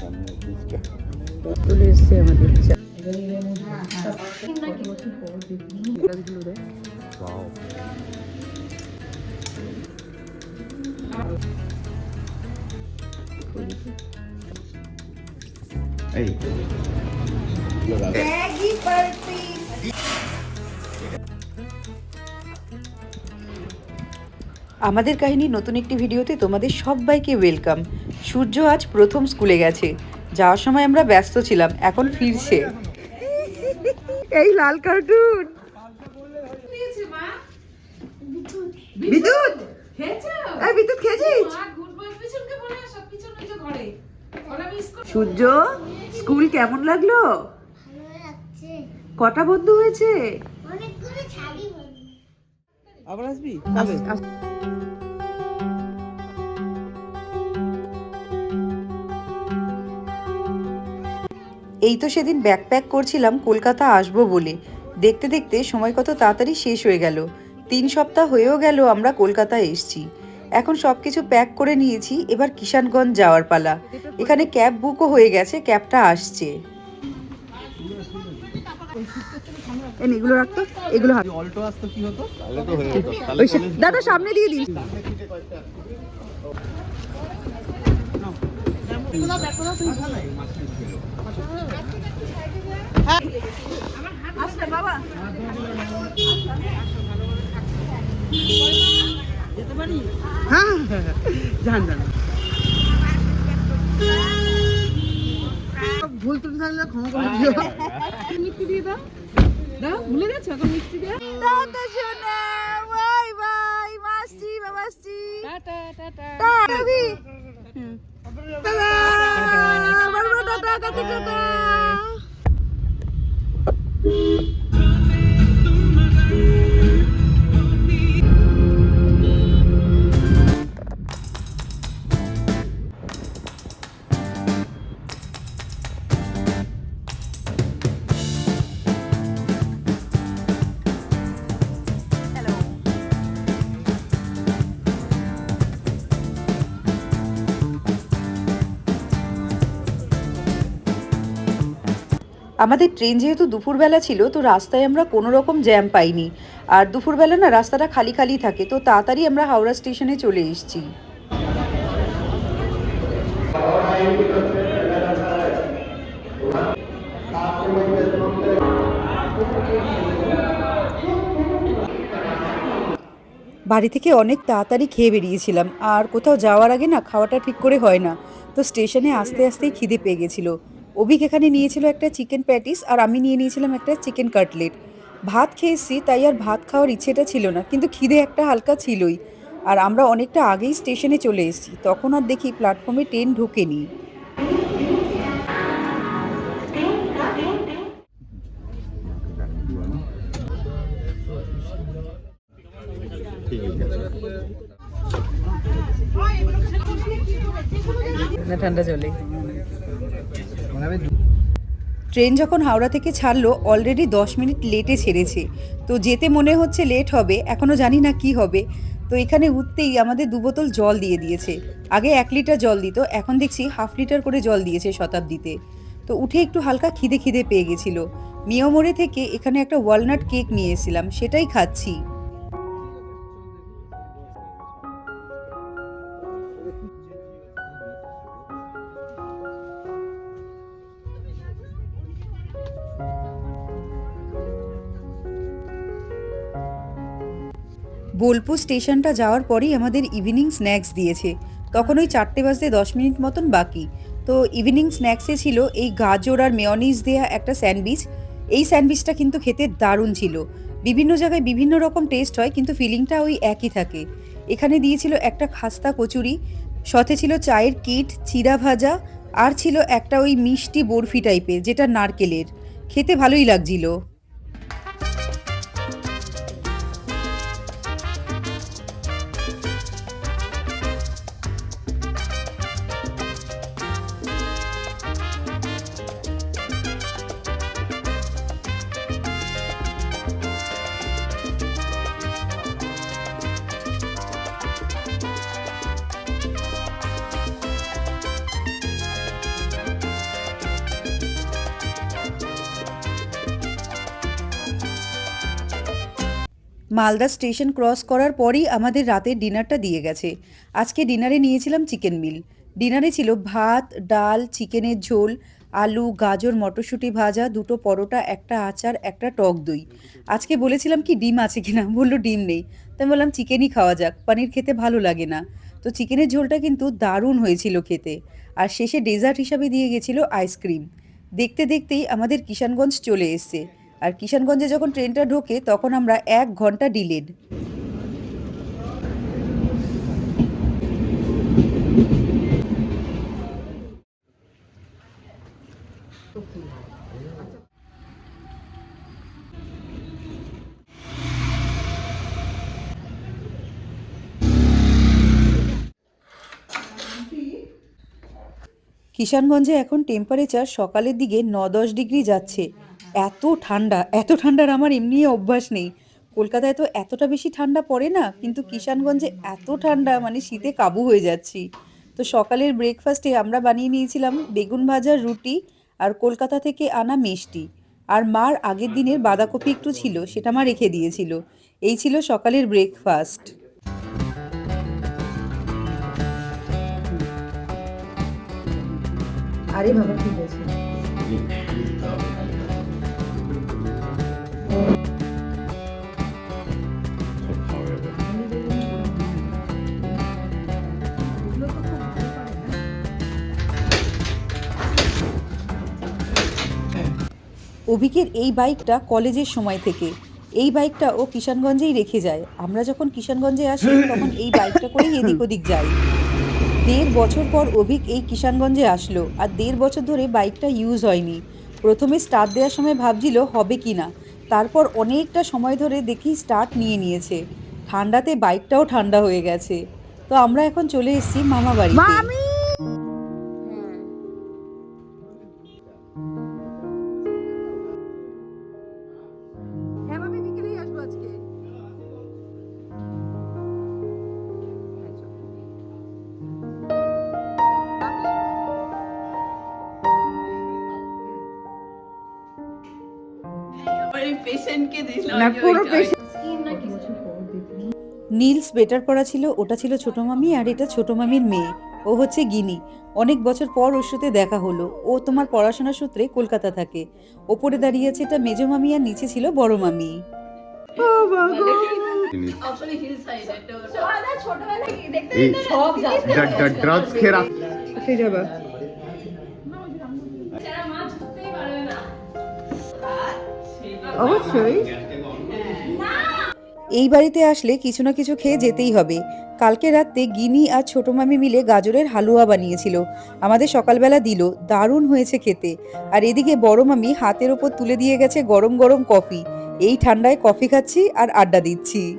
চলে আমাদের আমাদের কাহিনী নতুন একটি ভিডিওতে তোমাদের সবাইকে ওয়েলকাম সূর্য আজ প্রথম স্কুলে গেছে। যাওয়ার সময় আমরা ব্যস্ত ছিলাম এখন ফিরছে। এই লাল কার্টুন। বিদ্যুৎ। এই বিদ্যুৎ খেয়েছিস? সূর্য স্কুল কেমন লাগল? কটা বন্ধু হয়েছে? অনেকগুলো ছাড়ি বলি আবার আসবি? এই তো সেদিন ব্যাকপ্যাক করছিলাম কলকাতা আসব বলে। দেখতে দেখতে সময় কত তাড়াতাড়ি শেষ হয়ে গেল। তিন সপ্তাহ হয়েও গেল আমরা কলকাতায় এসছি। এখন সব কিছু প্যাক করে নিয়েছি এবার কিষানগঞ্জ যাওয়ার পালা। এখানে ক্যাব বুকও হয়ে গেছে ক্যাবটা আসছে। এগুলো রাখতো এগুলো হাত অল্টো আসতো কি হতো। তাহলে তো হয়ে যেত তাহলে ওই সা- দাদা সামনে দিয়ে দিস হ্যাঁ ভুল ত্রুটি থাকলে ক্ষমা করে দিও মিষ্টি দিয়ে দাও দাও ভুলে গেছো এখন মিষ্টি দিয়ে দাদা সোনা বাই বাই মাসি বাবাসি টাটা টাটা টাটা বি টাটা বড় বড় আমাদের ট্রেন যেহেতু দুপুরবেলা ছিল, তো রাস্তায় আমরা কোনো রকম জ্যাম পাইনি। আর দুপুরবেলা না রাস্তাটা খালি খালি থাকে, তো তাড়াতাড়ি আমরা হাওড়া স্টেশনে চলে এসেছি। বাড়ি থেকে অনেক তাড়াতাড়ি খেয়ে বেরিয়েছিলাম, আর কোথাও যাওয়ার আগে না খাওয়াটা ঠিক করে হয় না, তো স্টেশনে আস্তে আস্তেই খিদে পেয়ে গেছিল। অভিক এখানে নিয়েছিল একটা চিকেন প্যাটিস আর আমি নিয়ে নিয়েছিলাম একটা চিকেন কাটলেট ভাত খেয়েছি, তাই আর ভাত খাওয়ার ইচ্ছেটা ছিল না, কিন্তু খিদে একটা হালকা ছিলই। আর আমরা অনেকটা আগেই স্টেশনে চলে এসেছি, তখন আর দেখি প্ল্যাটফর্মে ট্রেন ঢোকেনি। ঠান্ডা আমি ট্রেন যখন হাওড়া থেকে ছাড়লো অলরেডি দশ মিনিট লেটে ছেড়েছে। তো যেতে মনে হচ্ছে লেট হবে এখনও জানি না কি হবে। তো এখানে উঠতেই আমাদের দু বোতল জল দিয়ে দিয়েছে। আগে এক লিটার জল দিত, এখন দেখছি হাফ লিটার করে জল দিয়েছে শতাব্দীতে। তো উঠে একটু হালকা খিদে খিদে পেয়ে গেছিল। মিয়মোড়ে থেকে এখানে একটা ওয়ালনাট কেক নিয়ে এসেছিলাম, সেটাই খাচ্ছি। বোলপুর স্টেশনটা যাওয়ার পরেই আমাদের ইভিনিং স্ন্যাক্স দিয়েছে। তখন ওই চারটে বাজতে দশ মিনিট মতন বাকি। তো ইভিনিং স্ন্যাক্সে ছিল এই গাজর আর মেয়নিজ দেয়া একটা স্যান্ডউইচ। এই স্যান্ডউইচটা কিন্তু খেতে দারুণ ছিল। বিভিন্ন জায়গায় বিভিন্ন রকম টেস্ট হয়, কিন্তু ফিলিংটা ওই একই থাকে। এখানে দিয়েছিল একটা খাস্তা কচুরি, সাথে ছিল চায়ের কিট চিরা ভাজা, আর ছিল একটা ওই মিষ্টি বরফি টাইপের যেটা নারকেলের। খেতে ভালোই লাগছিল। মালদা স্টেশন ক্রস করার পরই আমাদের রাতের ডিনারটা দিয়ে গেছে। আজকে ডিনারে নিয়েছিলাম চিকেন মিল। ডিনারে ছিল ভাত, ডাল, চিকেনের ঝোল, আলু, গাজর, মটরশুঁটি ভাজা, দুটো পরোটা, একটা আচার, একটা টক দই। আজকে বলেছিলাম কি, ডিম আছে কিনা? বলল, ডিম নেই। তাই বললাম, চিকেনই খাওয়া যাক, পনির খেতে ভালো লাগে না। তো চিকেনের ঝোলটা কিন্তু দারুণ হয়েছিল খেতে। আর শেষে ডেজার্ট হিসাবে দিয়ে গেছিল আইসক্রিম। দেখতে দেখতেই আমাদের কিষানগঞ্জ চলে এসছে। আর কিষানগঞ্জে যখন ট্রেনটা ঢোকে, তখন আমরা এক ঘণ্টা ডিলেড। কিষানগঞ্জে এখন টেম্পারেচার সকালের দিকে ন দশ ডিগ্রি যাচ্ছে। এত ঠান্ডা, এত ঠান্ডার আমার এমনি অভ্যাস নেই। কলকাতায় তো এতটা বেশি ঠান্ডা পড়ে না, কিন্তু কিষানগঞ্জে এত ঠান্ডা মানে শীতে কাবু হয়ে যাচ্ছি। তো সকালের ব্রেকফাস্টে আমরা বানিয়ে নিয়েছিলাম বেগুন ভাজার রুটি আর কলকাতা থেকে আনা মিষ্টি। আর মার আগের দিনের বাঁধাকপি একটু ছিল, সেটা মা রেখে দিয়েছিল। এই ছিল সকালের ব্রেকফাস্ট আরে বাবা, ঠিক আছে। অভিকের এই বাইকটা কলেজের সময় থেকে। এই বাইকটা ও কিষানগঞ্জেই রেখে যায়। আমরা যখন কিষানগঞ্জে আসি, তখন এই বাইকটা করেই এদিক ওদিক যাই। দেড় বছর পর অভিক এই কিষানগঞ্জে আসলো আর দেড় বছর ধরে বাইকটা ইউজ হয়নি। প্রথমে স্টার্ট দেওয়ার সময় ভাবছিল হবে কি না। তারপর অনেকটা সময় ধরে দেখি স্টার্ট নিয়ে নিয়েছে। ঠান্ডাতে বাইকটাও ঠান্ডা হয়ে গেছে। তো আমরা এখন চলে এসেছি মামা! বাড়িতে নীলস বেটার পড়া ছিল ওটা ছিল ছোট মামি আর এটা ছোট মামির মেয়ে। ও হচ্ছে গিনি। অনেক বছর পর ওর সাথে দেখা হলো। ও তোমার পড়াশোনা সূত্রে কলকাতা থাকে। ওপরে দাঁড়িয়ে আছে এটা মেজো মামি আর নিচে ছিল বড় মামি। অবশ্যই। এই বাড়িতে আসলে কিছু না কিছু খেয়ে যেতেই হবে। কালকে রাতে গিনি আর ছোট মামি মিলে গাজরের হালুয়া বানিয়েছিল। আমাদের সকালবেলা দিল, দারুণ হয়েছে খেতে। আর এদিকে বড় মামি হাতের ওপর তুলে দিয়ে গেছে গরম গরম কফি। এই ঠান্ডায় কফি খাচ্ছি আর আড্ডা দিচ্ছি।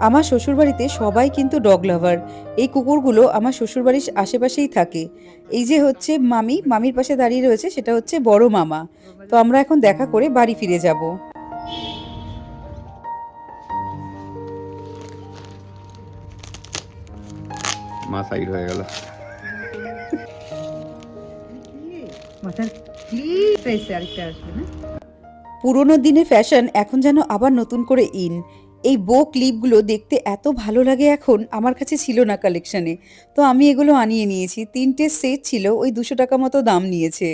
আমার শ্বশুরবাড়িতে সবাই কিন্তু ডগ লাভার এই কুকুরগুলো আমার শ্বশুরবাড়ির আশেপাশেই থাকে। এই যে হচ্ছে মামি মামির পাশে দাঁড়িয়ে রয়েছে সেটা হচ্ছে বড় মামা। তো আমরা এখন দেখা করে বাড়ি ফিরে যাব। মা সাইড হয়ে গেল। মাথার ক্লিপ এসে আরেকটা আসবে না? পুরোনো দিনে ফ্যাশন এখন যেন আবার নতুন করে ইন এই বো ক্লিপগুলো দেখতে এত ভালো লাগে এখন, আমার কাছে ছিল না কালেকশনে তো আমি এগুলো আনিয়ে নিয়েছি। তিনটে সেট ছিল, ওই দুশো টাকা মতো দাম নিয়েছে।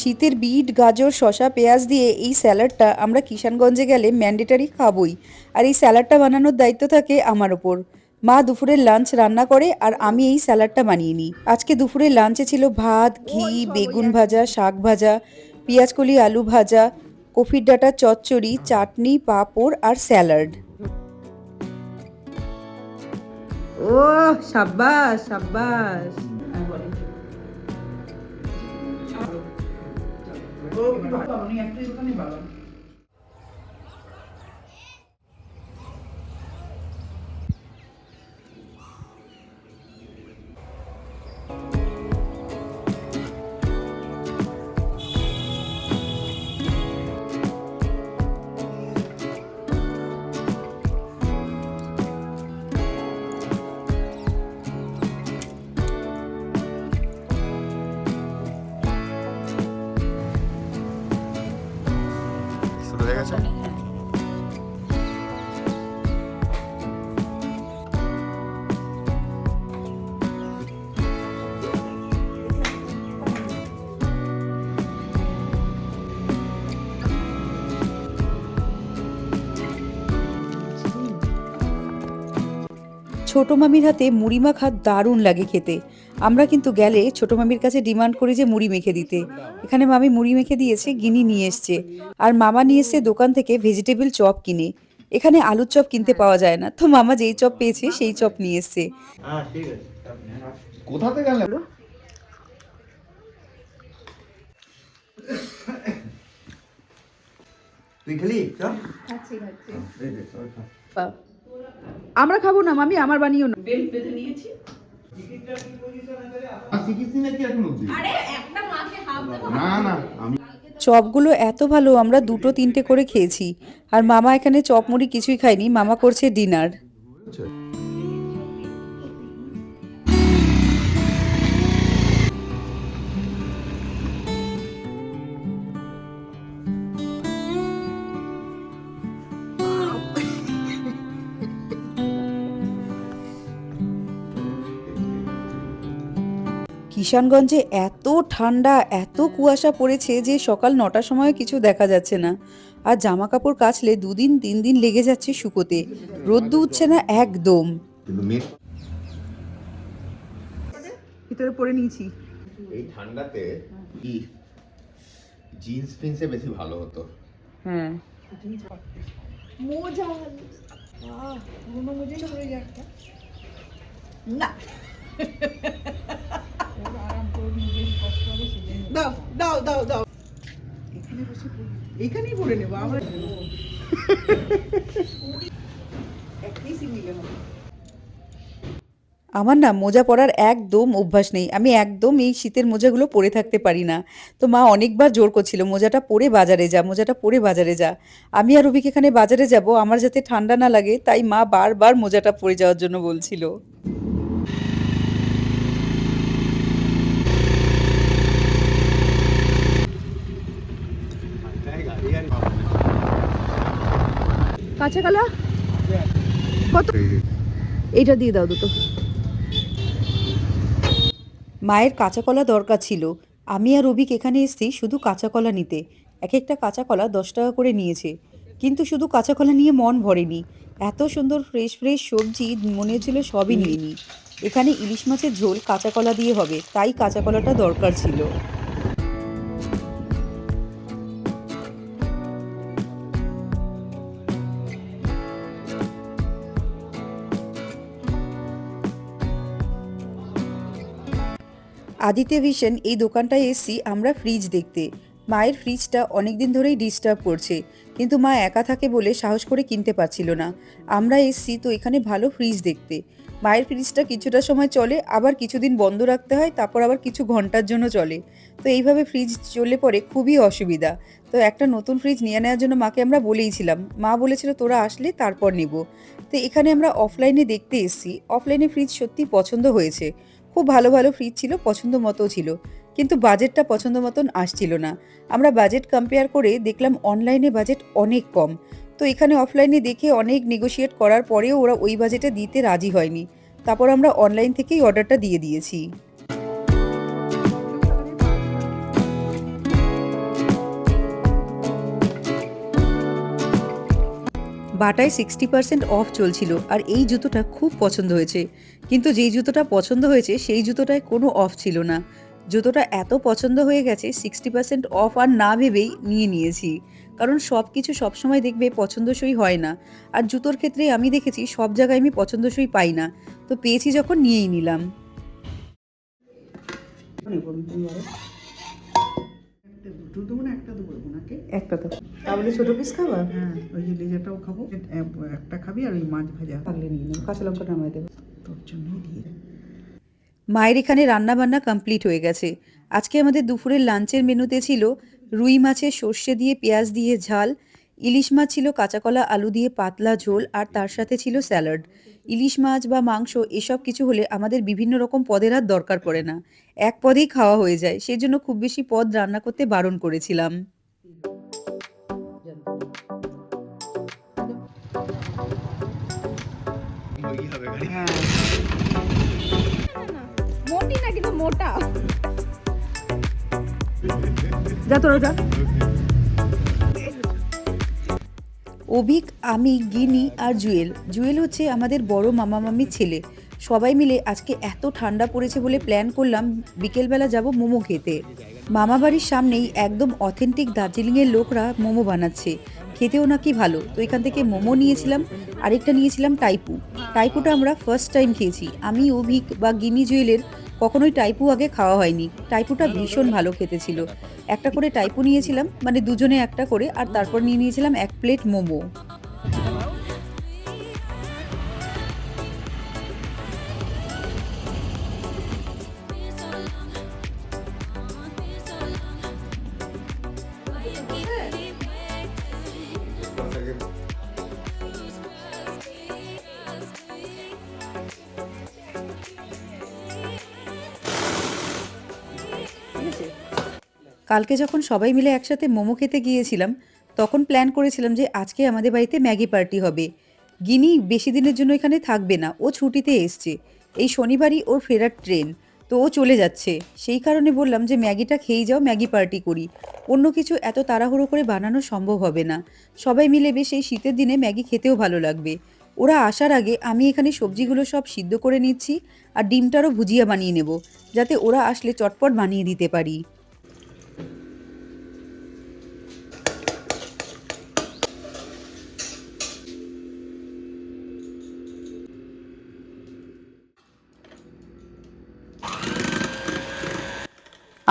শীতের বিট, গাজর, শসা, পেঁয়াজ দিয়ে এই স্যালাডটা আমরা কিষানগঞ্জে গেলে ম্যান্ডেটারি খাবই। আর এই স্যালাডটা বানানোর দায়িত্ব থাকে আমার ওপর। মা দুপুরের লাঞ্চ রান্না করে আর আমি এই স্যালাডটা বানিয়ে নিই। আজকে দুপুরের লাঞ্চে ছিল ভাত, ঘি, বেগুন ভাজা, শাক ভাজা, পেঁয়াজকলি আলু ভাজা, কফির ডাটা, চচ্চড়ি, চাটনি, পাঁপড় আর স্যালাড। ও সাব্বাস সাব্বাস। ਉਹ ਤੁਹਾਨੂੰ ਨਹੀਂ ਐਕਟਿਵ ਤਾਂ ਨਹੀਂ ਬਾਲਾ ছোট মামির হাতে মুড়ি মাখা দারুণ লাগে খেতে। আমরা কিন্তু গেলে ছোট মামির কাছে ডিমান্ড করি যে মুড়ি মেখে দিতে। এখানে মামি মুড়ি মেখে দিয়েছে গিনি নিয়ে এসছে। আর মামা নিয়ে এসছে দোকান থেকে ভেজিটেবল চপ কিনে। এখানে আলুর চপ কিনতে পাওয়া যায় না। তো মামা যেই চপ পেয়েছে সেই চপ নিয়ে এসছে। কোথা থেকে গেলে তুই খেলি? চ আমরা খাব না মামি আমার বানিও না। বেল বেঁধে নিয়েছি। চপগুলো এত ভালো আমরা দুটো তিনটে করে খেয়েছি। আর মামা এখানে চপ মুড়ি কিছুই খায়নি মামা করছে ডিনার। কিষানগঞ্জে এত ঠান্ডা এত কুয়াশা পড়েছে যে সকাল নটার সময় কিছু দেখা যাচ্ছে না। আর জামা কাপড় কাচলে দুদিন তিন দিন লেগে যাচ্ছে শুকোতে। রোদ্দু উঠছে না একদম। ভিতরে পরে নিয়েছি। এই ঠান্ডাতে কি জিন্স ফিন্সে বেশি ভালো হতো? হ্যাঁ। দাও দাও দাও দাও। এখানে বসে এখানেই নেব, আমরা আমার না মোজা পরার একদম অভ্যাস নেই। আমি একদম এই শীতের মোজাগুলো পরে থাকতে পারি না। তো মা অনেকবার জোর করছিল, মোজাটা পরে বাজারে যা, মোজাটা পরে বাজারে যা। আমি আর রবিক এখানে বাজারে যাব, আমার যাতে ঠান্ডা না লাগে, তাই মা বারবার মোজাটা পরে যাওয়ার জন্য বলছিল। কাঁচা কলা কত এইটা দিয়ে দাও দুটো। মায়ের কাঁচা কলা দরকার ছিল। আমি আর রবিক এখানে এসেছি শুধু কাঁচা কলা নিতে। এক একটা কাঁচা কলা দশ টাকা করে নিয়েছে। কিন্তু শুধু কাঁচা কলা নিয়ে মন ভরেনি। এত সুন্দর ফ্রেশ ফ্রেশ সবজি মনে হচ্ছিল সবই নিয়ে নিই এখানে ইলিশ মাছের ঝোল কাঁচা কলা দিয়ে হবে তাই কাঁচা কলাটা দরকার ছিল। আদিত্য ভিশন এই দোকানটায় এসছি আমরা ফ্রিজ দেখতে। মায়ের ফ্রিজটা অনেক দিন ধরেই ডিস্টার্ব করছে, কিন্তু মা একা থাকে বলে সাহস করে কিনতে পারছিল না। আমরা এসছি তো এখানে ভালো ফ্রিজ দেখতে। মায়ের ফ্রিজটা কিছুটা সময় চলে, আবার কিছুদিন বন্ধ রাখতে হয়, তারপর আবার কিছু ঘণ্টার জন্য চলে। তো এইভাবে ফ্রিজ চলে পরে খুবই অসুবিধা। তো একটা নতুন ফ্রিজ নিয়ে নেওয়ার জন্য মাকে আমরা বলেইছিলাম, মা বলেছিল তোরা আসলে তারপর নেব। তো এখানে আমরা অফলাইনে দেখতে এসছি অফলাইনে ফ্রিজ সত্যি পছন্দ হয়েছে। খুব ভালো ভালো ফ্রিজ ছিল, পছন্দ মতো ছিল। কিন্তু বাজেটটা পছন্দ মতন আসছিল না। আমরা বাজেট কম্পেয়ার করে দেখলাম অনলাইনে বাজেট অনেক কম। তো এখানে অফলাইনে দেখে অনেক নেগোশিয়েট করার পরেও ওরা ওই বাজেটে দিতে রাজি হয়নি। তারপর আমরা অনলাইন থেকেই অর্ডারটা দিয়ে দিয়েছি। বাটায় সিক্সটি পার্সেন্ট অফ চলছিল আর এই জুতোটা খুব পছন্দ হয়েছে। কিন্তু যেই জুতোটা পছন্দ হয়েছে, সেই জুতোটায় কোনো অফ ছিল না। জুতোটা এত পছন্দ হয়ে গেছে সিক্সটি পার্সেন্ট অফ আর না ভেবেই নিয়ে নিয়েছি। কারণ সব কিছু সবসময় দেখবে পছন্দসই হয় না। আর জুতোর ক্ষেত্রে আমি দেখেছি, সব জায়গায় আমি পছন্দসই পাই না। তো পেয়েছি যখন নিয়েই নিলাম। দুটো দেবো না একটা দেবো ওনাকে। একটা তো তাহলে ছোট পিস খাবার হ্যাঁ ওই যে লেজাটাও খাব। এ- এ- একটা খাবি আর ওই মাছ ভাজা। থাকলে নিয়ে নেব। কাঁচা লঙ্কা নামাই দেবো। তোর জন্যই দিয়ে মায়ের এখানে রান্না বান্না কমপ্লিট হয়ে গেছে। আজকে আমাদের দুপুরের লাঞ্চের মেনুতে ছিল রুই মাছের সর্ষে দিয়ে পেঁয়াজ দিয়ে ঝাল ইলিশ মাছ ছিল কাঁচাকলা আলু দিয়ে পাতলা ঝোল আর তার সাথে ছিল স্যালাড। ইলিশ মাছ বা মাংস এসব কিছু হলে আমাদের বিভিন্ন রকম পদের আর দরকার পড়ে না। এক পদেই খাওয়া হয়ে যায়। সেই জন্য খুব বেশি পদ রান্না করতে বারণ করেছিলাম। মোটি না কিন্তু মোটা? যা তোরা যা। অভিক, আমি, গিনি আর জুয়েল। জুয়েল হচ্ছে আমাদের বড় মামা মামির ছেলে। সবাই মিলে আজকে এত ঠান্ডা পড়েছে বলে প্ল্যান করলাম বিকেলবেলা যাব মোমো খেতে। মামা বাড়ির সামনেই একদম অথেন্টিক দার্জিলিংয়ের লোকরা মোমো বানাচ্ছে। খেতেও নাকি ভালো। তো এখান থেকে মোমো নিয়েছিলাম, আরেকটা নিয়েছিলাম টাইপু। টাইপুটা আমরা ফার্স্ট টাইম খেয়েছি। আমি, অভিক বা গিনি, জুয়েলের কখনোই টাইপু আগে খাওয়া হয়নি। টাইপুটা ভীষণ ভালো খেতে ছিল। একটা করে টাইপু নিয়েছিলাম মানে দুজনে একটা করে, আর তারপর নিয়ে নিয়েছিলাম এক প্লেট মোমো। কালকে যখন সবাই মিলে একসাথে মোমো খেতে গিয়েছিলাম, তখন প্ল্যান করেছিলাম যে আজকে আমাদের বাড়িতে ম্যাগি পার্টি হবে। গিনি বেশি দিনের জন্য এখানে থাকবে না, ও ছুটিতে এসছে। এই শনিবারই ওর ফেরার ট্রেন, তো ও চলে যাচ্ছে। সেই কারণে বললাম যে ম্যাগিটা খেয়েই যাও, ম্যাগি পার্টি করি। অন্য কিছু এত তাড়াহুড়ো করে বানানো সম্ভব হবে না। সবাই মিলে বেশ এই শীতের দিনে ম্যাগি খেতেও ভালো লাগবে। ওরা আসার আগে আমি এখানে সবজিগুলো সব সিদ্ধ করে নিচ্ছি, আর ডিমটারও ভুজিয়া বানিয়ে নেব, যাতে ওরা আসলে চটপট বানিয়ে দিতে পারি।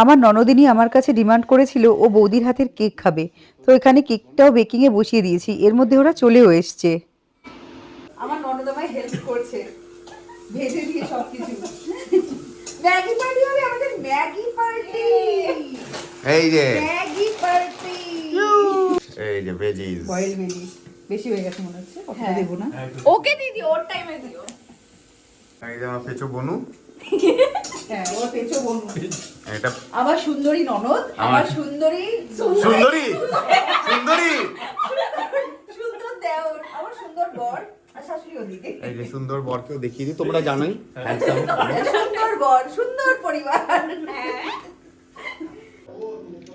আমার ননদিনী আমার কাছে ডিমান্ড করেছিল ও বৌদির হাতের কেক খাবে। তো এখানে কেকটাও বেকিংয়ে বসিয়ে দিয়েছি। এর মধ্যে ওরা চলেও এসছে। আমার ননদ আমায় হেল্প করছে। ভেজে দিয়ে সব কিছু ম্যাগি পার্টি হবে আমাদের ম্যাগি পার্টি এই যে। ম্যাগি পার্টি এই যে ভেজিস বয়েল ভেজি বেশি হয়ে গেছে মনে হচ্ছে। কতটা দেবো না? ওকে দিদি ওর টাইমে দিও। যে আমার পেছো বনু। হ্যাঁ এটা সুন্দরী ননদ আমার সুন্দরী সুন্দরী! সুন্দরী! সুন্দর! দেওর আমার সুন্দর বর আর এই যে সুন্দর বরকেও দেখিয়ে দিই তোমরা জানোই। সুন্দর বর সুন্দর পরিবার।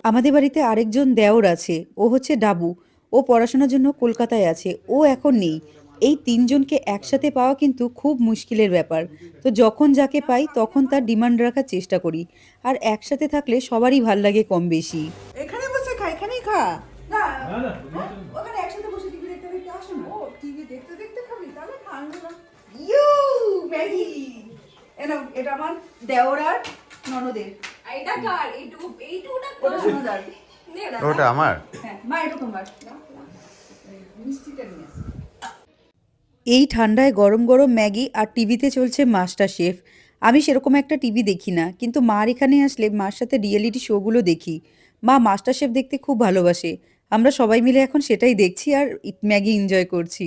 আমাদের বাড়িতে আরেকজন দেওর আছে ও হচ্ছে ডাবু। ও পড়াশোনার জন্য কলকাতায় আছে ও এখন নেই। এই তিনজনকে একসাথে পাওয়া কিন্তু খুব মুশকিলের ব্যাপার। তো যখন যাকে পাই তখন তার ডিমান্ড রাখার চেষ্টা করি। আর একসাথে থাকলে সবারই ভালো লাগে কম বেশি। এখানে বসে খা এখানেই খা। না ওখানে একসাথে বসে টিভি দেখতে দেখতে আসুন ও টিভি দেখতে দেখতে খাবি তাহলে খাওয়া না। You Maggi. এনা এটা আমার ননদের। কার? ওটা সোনাদার। ওটা আমার? হ্যাঁ মা এটা তোমার মিষ্টিটা নিয়ে আসো। এই ঠান্ডায় গরম গরম ম্যাগি আর টিভিতে চলছে মাস্টার শেফ। আমি সেরকম একটা টিভি দেখি না কিন্তু মার এখানে আসলে মার সাথে রিয়েলিটি শোগুলো দেখি। মা মাস্টার শেফ দেখতে খুব ভালোবাসে। আমরা সবাই মিলে এখন সেটাই দেখছি আর ম্যাগি এনজয় করছি।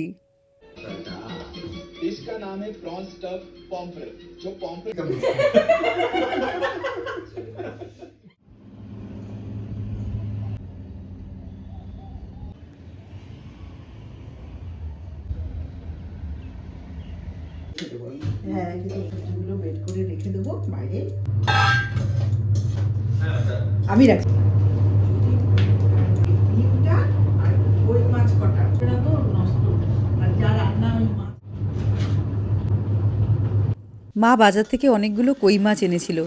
আমি রাখছি মা বাজার থেকে অনেকগুলো কই মাছ এনেছিল।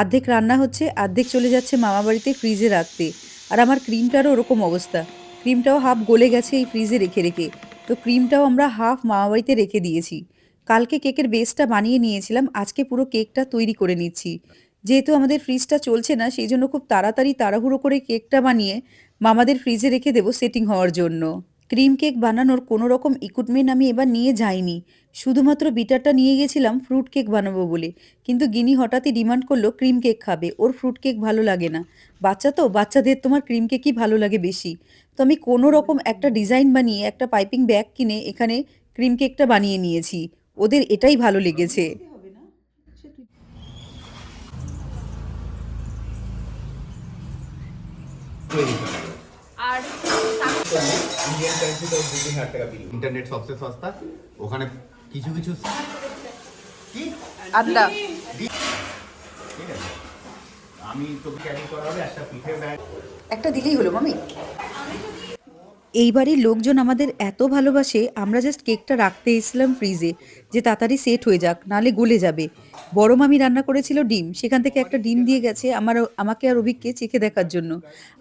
আর্ধেক রান্না হচ্ছে আর্ধেক চলে যাচ্ছে মামা বাড়িতে ফ্রিজে রাখতে। আর আমার ক্রিমটারও ওরকম অবস্থা। ক্রিমটাও হাফ গলে গেছে এই ফ্রিজে রেখে রেখে। তো ক্রিমটাও আমরা হাফ মামা বাড়িতে রেখে দিয়েছি। কালকে কেকের বেসটা বানিয়ে নিয়েছিলাম, আজকে পুরো কেকটা তৈরি করে নিচ্ছি। যেহেতু আমাদের ফ্রিজটা চলছে না, সেই জন্য খুব তাড়াতাড়ি তাড়াহুড়ো করে কেকটা বানিয়ে মামাদের ফ্রিজে রেখে দেবো সেটিং হওয়ার জন্য। ক্রিম কেক বানানোর কোনো রকম ইকুইপমেন্ট আমি এবার নিয়ে যাইনি। শুধুমাত্র বিটারটা নিয়ে গেছিলাম, ফ্রুট কেক বানাবো বলে। কিন্তু গিনি হঠাৎই ডিমান্ড করল ক্রিম কেক খাবে, ওর ফ্রুট কেক ভালো লাগে না। বাচ্চা তো, বাচ্চাদের তোমার ক্রিম কেকই ভালো লাগে বেশি। তো আমি কোনো রকম একটা ডিজাইন বানিয়ে, একটা পাইপিং ব্যাগ কিনে এখানে ক্রিম কেকটা বানিয়ে নিয়েছি। ওদের এটাই ভালো লেগেছে। আর ইন্ডিয়ান কারেন্সি তো দু তিন হাজার টাকা বিল ইন্টারনেট সবচেয়ে সস্তা ওখানে কিছু কিছু কি? আড্ডা। ঠিক আছে। আমি তোকে ক্যারি করা হবে একটা পিঠে ব্যাগ একটা দিলেই হলো মামি। এই বাড়ির লোকজন আমাদের এত ভালোবাসে, আমরা জাস্ট কেকটা রাখতে এসেছিলাম ফ্রিজে যে তাড়াতাড়ি সেট হয়ে যাক নালে গলে যাবে। বড় মামি রান্না করেছিল ডিম, সেখান থেকে একটা ডিম দিয়ে গেছে আমার, আমাকে আর অভিককে চেখে দেখার জন্য।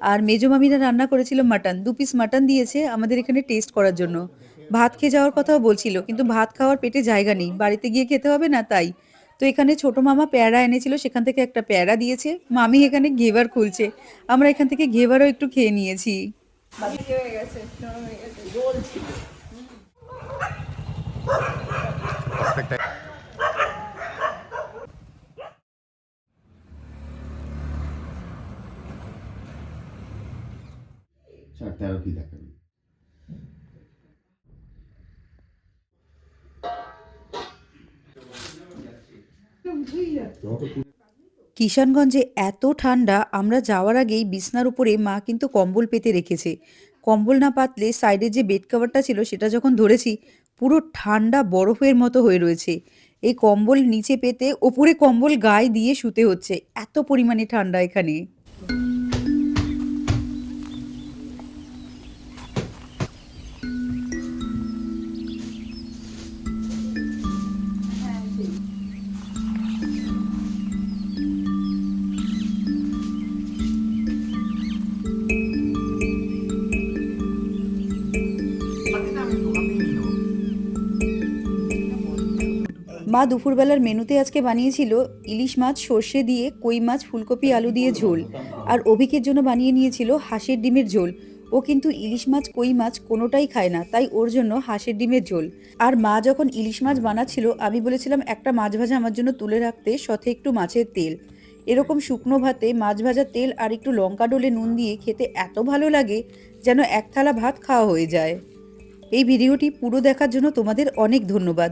আর মেজো মামিরা রান্না করেছিল মাটন দু পিস মাটন দিয়েছে আমাদের এখানে টেস্ট করার জন্য। ভাত খেয়ে যাওয়ার কথাও বলছিল, কিন্তু ভাত খাওয়ার পেটে জায়গা নেই, বাড়িতে গিয়ে খেতে হবে না তাই? তো এখানে ছোট মামা প্যারা এনেছিল, সেখান থেকে একটা প্যারা দিয়েছে, মামি এখানে ঘেবার খুলছে, আমরা এখান থেকে ঘেবারও একটু খেয়ে নিয়েছি। চার তেরো কি দেখাবি কিষানগঞ্জে এত ঠান্ডা, আমরা যাওয়ার আগেই বিছনার উপরে মা কিন্তু কম্বল পেতে রেখেছে। কম্বল না পাতলে সাইডে যে বেড কাভারটা ছিল সেটা যখন ধরেছি, পুরো ঠান্ডা বরফের মতো হয়ে রয়েছে। এই কম্বল নিচে পেতে ওপরে কম্বল গায়ে দিয়ে শুতে হচ্ছে। এত পরিমাণে ঠান্ডা এখানে। মা দুপুরবেলার মেনুতে আজকে বানিয়েছিল ইলিশ মাছ, সর্ষে দিয়ে কই মাছ, ফুলকপি, আলু দিয়ে ঝোল। আর অভিকের জন্য বানিয়ে নিয়েছিল হাঁসের ডিমের ঝোল। ও কিন্তু ইলিশ মাছ, কই মাছ কোনোটাই খায় না, তাই ওর জন্য হাঁসের ডিমের ঝোল। আর মা যখন ইলিশ মাছ বানাচ্ছিল, আমি বলেছিলাম, একটা মাছ ভাজা আমার জন্য তুলে রাখতে সাথে একটু মাছের তেল। এরকম শুকনো ভাতে মাছ ভাজা তেল আর একটু লঙ্কা ডোলে নুন দিয়ে খেতে এত ভালো লাগে যেন এক থালা ভাত খাওয়া হয়ে যায়। এই ভিডিওটি পুরো দেখার জন্য তোমাদের অনেক ধন্যবাদ।